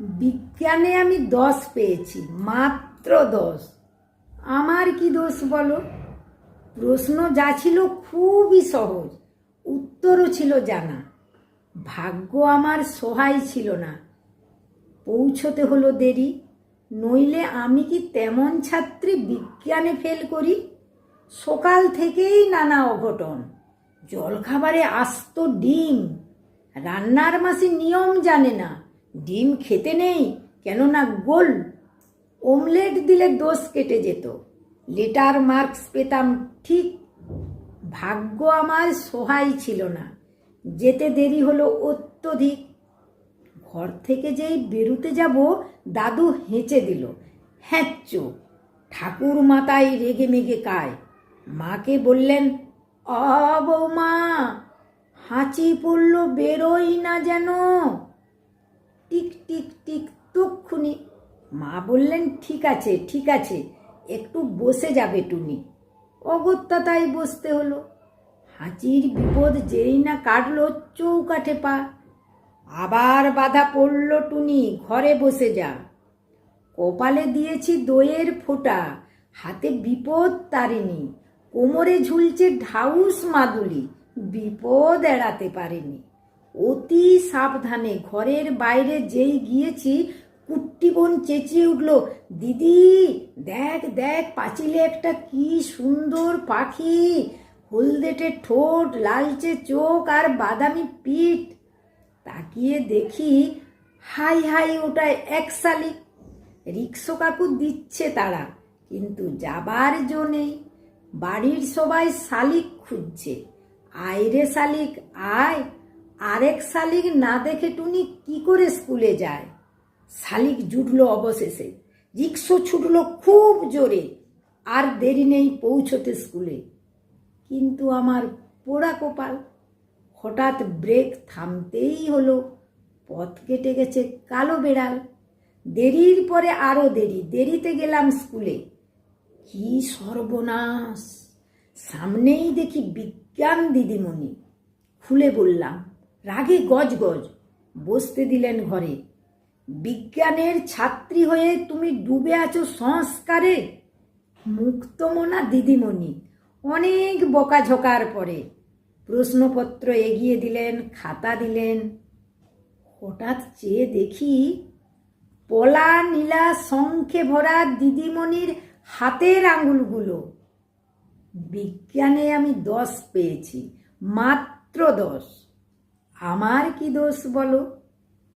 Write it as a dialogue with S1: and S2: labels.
S1: বিজ্ঞানে আমি দশ পেয়েছি, মাত্র দশ। আমার কি দোষ বলো? প্রশ্ন যা ছিল খুবই সহজ, উত্তরও ছিল জানা। ভাগ্য আমার সহায় ছিল না। পৌঁছতে হলো দেরি, নইলে আমি কি তেমন ছাত্রী বিজ্ঞানে ফেল করি? সকাল থেকেই নানা অঘটন, জলখাবারে আসতো ডিম, রান্নার মাসে নিয়ম জানে না ডিম খেতে নেই, কেননা গোল। ওমলেট দিলে দোষ কেটে যেত। লেটার মার্কস পেতাম ঠিক। ভাগ্য আমার সহায় ছিল না। যেতে দেরি হলো অত্যধিক। ঘর থেকে যেই বেরুতে যাব, দাদু হেঁচে দিল হ্যাঁচ ঠাকুর মাতাই রেগে মেগে কায়। মাকে বললেন, অ বৌমা, হাঁচি পড়ল, বেরোই না যেন। টিক টিক টিক তক্ষুনি মা বললেন, ঠিক আছে ঠিক আছে, একটু বসে যাবে টুনি। অগত্যা তাই বসতে হলো। হাঁচির বিপদ যেই না কাটলো চৌকাঠে পা। আবার বাধা পড়ল টুনি, ঘরে বসে যা। কপালে দিয়েছি দইয়ের ফোঁটা, হাতে বিপদ তারিনি কোমরে ঝুলছে ঢাউস মাদুলি, বিপদ এড়াতে পারেনি। অতি সাবধানে। ঘরের বাইরে যেই গিয়েছি কুট্টি বোন চেঁচিয়ে উঠল, দিদি, দেখ দেখ, পাঁচিলে একটা কি সুন্দর পাখি। হলদেটে ঠোঁট, লালচে চোখ আর বাদামি পিঠ। তাকিয়ে দেখি হাই হাই ওটা এক শালিক রিক্সো কাকু দিচ্ছে তারা, কিন্তু যাবার জো নেই। বাড়ির সবাই শালিক খুঁজছে। আয় রে শালিক, আয়। আরেক শালিক না দেখে টুনি কি করে স্কুলে যায়? শালিক জুটলো অবশেষে, রিক্সো ছুটলো খুব জোরে, আর দেরি নেই পৌঁছতে স্কুলে। কিন্তু আমার পোড়া কপাল হঠাৎ ব্রেক থামতেই হলো, পথ কেটে গেছে কালো বেড়াল। দেরির পরে আরও দেরি, দেরিতে গেলাম স্কুলে। কি সর্বনাশ! সামনেই দেখি বিজ্ঞান দিদিমণি। খুলে বললাম রাগে গজ গজ, বসতে দিলেন ঘরে। বিজ্ঞানের ছাত্রী হয়ে তুমি ডুবে আছো সংস্কারে? মুক্তমনা দিদিমণি, অনেক বকাঝকার পরে। প্রশ্নপত্র এগিয়ে দিলেন, খাতা দিলেন। হঠাৎ চেয়ে দেখি পলা নীলা শঙ্খে ভরা দিদিমণির হাতের আঙুলগুলো। বিজ্ঞানে আমি দশ পেয়েছি, মাত্র দশ। আমার কি দোষ বলো?